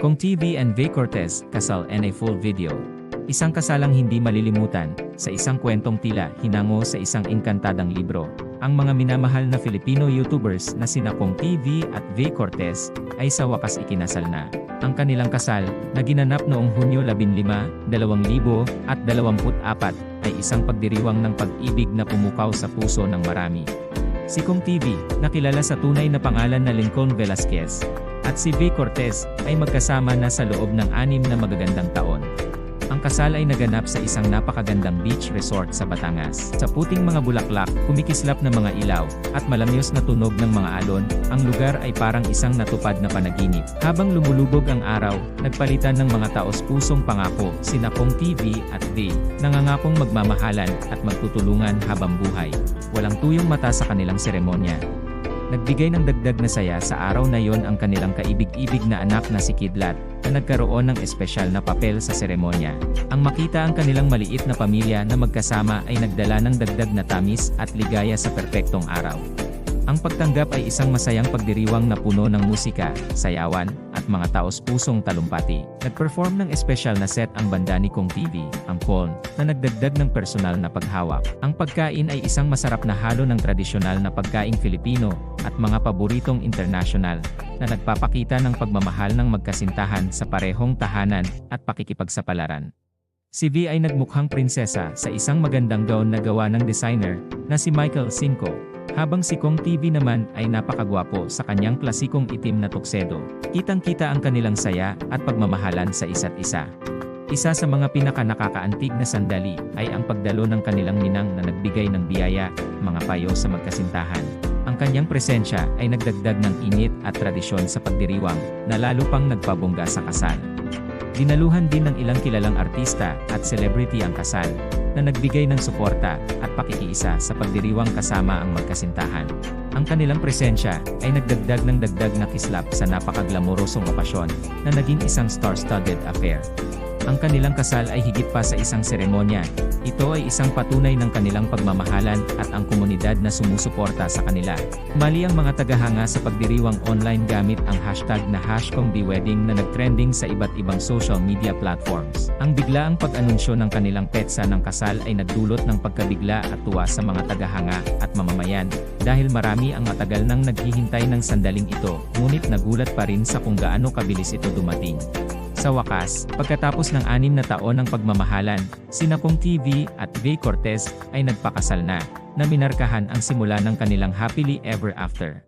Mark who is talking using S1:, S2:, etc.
S1: Kong TV and Vay Cortez, kasal and a full video. Isang kasalang hindi malilimutan, sa isang kwentong tila hinango sa isang engkantadang libro. Ang mga minamahal na Filipino YouTubers na sina Kong TV at Vay Cortez ay sa wakas ikinasal na. Ang kanilang kasal, na ginanap noong Hunyo 15, 2024, ay isang pagdiriwang ng pag-ibig na pumukaw sa puso ng marami. Si Kong TV, nakilala sa tunay na pangalan na Lincoln Velasquez, at si V. Cortez, ay magkasama na sa loob ng anim na magagandang taon. Ang kasal ay naganap sa isang napakagandang beach resort sa Batangas. Sa puting mga bulaklak, kumikislap na mga ilaw, at malamyos na tunog ng mga alon, ang lugar ay parang isang natupad na panaginip. Habang lumulubog ang araw, nagpalitan ng mga taos pusong pangako, sina Kong TV at V, nangangakong magmamahalan at magtutulungan habang buhay. Walang tuyong mata sa kanilang seremonya. Nagbigay ng dagdag na saya sa araw na yon ang kanilang kaibig-ibig na anak na si Kidlat, na nagkaroon ng espesyal na papel sa seremonya. Ang makita ang kanilang maliit na pamilya na magkasama ay nagdala ng dagdag na tamis at ligaya sa perpektong araw. Ang pagtanggap ay isang masayang pagdiriwang na puno ng musika, sayawan, at mga taos pusong talumpati. Nag-perform ng espesyal na set ang banda ni Kong TV, ang Koln, na nagdagdag ng personal na paghawak. Ang pagkain ay isang masarap na halo ng tradisyonal na pagkaing Filipino, at mga paboritong international, na nagpapakita ng pagmamahal ng magkasintahan sa parehong tahanan at pakikipagsapalaran. Si V ay nagmukhang prinsesa sa isang magandang gown na gawa ng designer na si Michael Cinco, habang si Kong TV naman ay napakagwapo sa kanyang klasikong itim na tuksedo. Kitang-kita ang kanilang saya at pagmamahalan sa isa't isa. Isa sa mga pinaka-nakakaantig na sandali ay ang pagdalo ng kanilang ninang na nagbigay ng biyaya, mga payo sa magkasintahan. Ang kanyang presensya ay nagdagdag ng init at tradisyon sa pagdiriwang, na lalo pang nagpabongga sa kasal. Dinaluhan din ng ilang kilalang artista at celebrity ang kasal, na nagbigay ng suporta at pakikiisa sa pagdiriwang kasama ang magkasintahan. Ang kanilang presensya ay nagdagdag ng dagdag na kislap sa napakaglamorosong okasyon na naging isang star-studded affair. Ang kanilang kasal ay higit pa sa isang seremonya. Ito ay isang patunay ng kanilang pagmamahalan at ang komunidad na sumusuporta sa kanila. Mali ang mga tagahanga sa pagdiriwang online gamit ang hashtag na HashKongDwedding na nagtrending sa iba't ibang social media platforms. Ang biglaang pag-anunsyo ng kanilang petsa ng kasal ay nagdulot ng pagkabigla at tuwa sa mga tagahanga at mamamayan dahil marami ang matagal nang naghihintay ng sandaling ito, ngunit nagulat pa rin sa kung gaano kabilis ito dumating. Sa wakas, pagkatapos ng anim na taon ng pagmamahalan, sina Kong TV at Vay Cortez ay nagpakasal na, na minarkahan ang simula ng kanilang happily ever after.